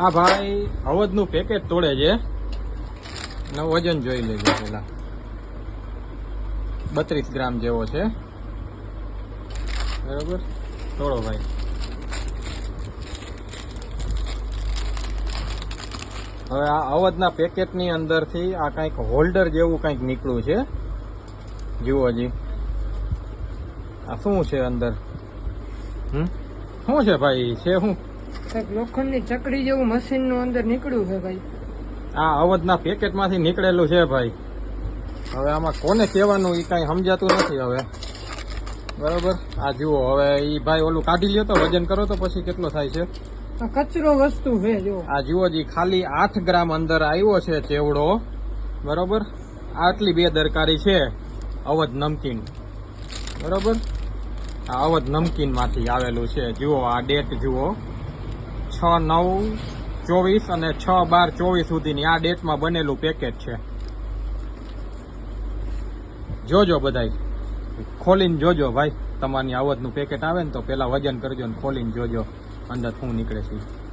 આ ભાઈ અવધનું પેકેટ તોડે છે. અને વજન જોઈ લેજો પેલા બત્રીસ ગ્રામ જેવો છે. બરોબર? તોડો ભાઈ. હવે આ અવધના પેકેટની અંદરથી આ કંઈક હોલ્ડર જેવું કંઈક નીકળ્યું છે. જુઓ હજી. આ શું છે અંદર? હમ? શું છે ભાઈ? છે શું? કંઈક લોખંડની ચકડી જેવું મશીનનું અંદર નીકળ્યું છે ભાઈ. આ અવધના પેકેટમાંથી નીકળેલું છે ભાઈ. હવે આમાં કોને કહેવાનું એ કાંઈ સમજાતું નથી હવે. બરોબર? આ જુઓ હવે એ ભાઈ ઓલું કાઢી લ્યો તો વજન કરો તો પછી કેટલો થાય છે? કચરો વસ્તુ છે જો આ જુઓ જી ખાલી આઠ ગ્રામ અંદર આવ્યો છે ચેવડો. બરોબર? આટલી બે દરકારી છે અવધ નમકીન. બરોબર? આ અવધ નમકીનમાંથી આવેલું છે. જુઓ આ ડેટ જુઓ. છ નવ ચોવીસ અને છ બાર ચોવીસ સુધીની આ ડેટમાં બનેલું પેકેટ છે. જોજો બધાય. ખોલીને જોજો ભાઈ. તમારી અવધનું પેકેટ આવે ને તો પેલા વજન કરજો ને ખોલીને જોજો. અંદર શું નીકળે છે.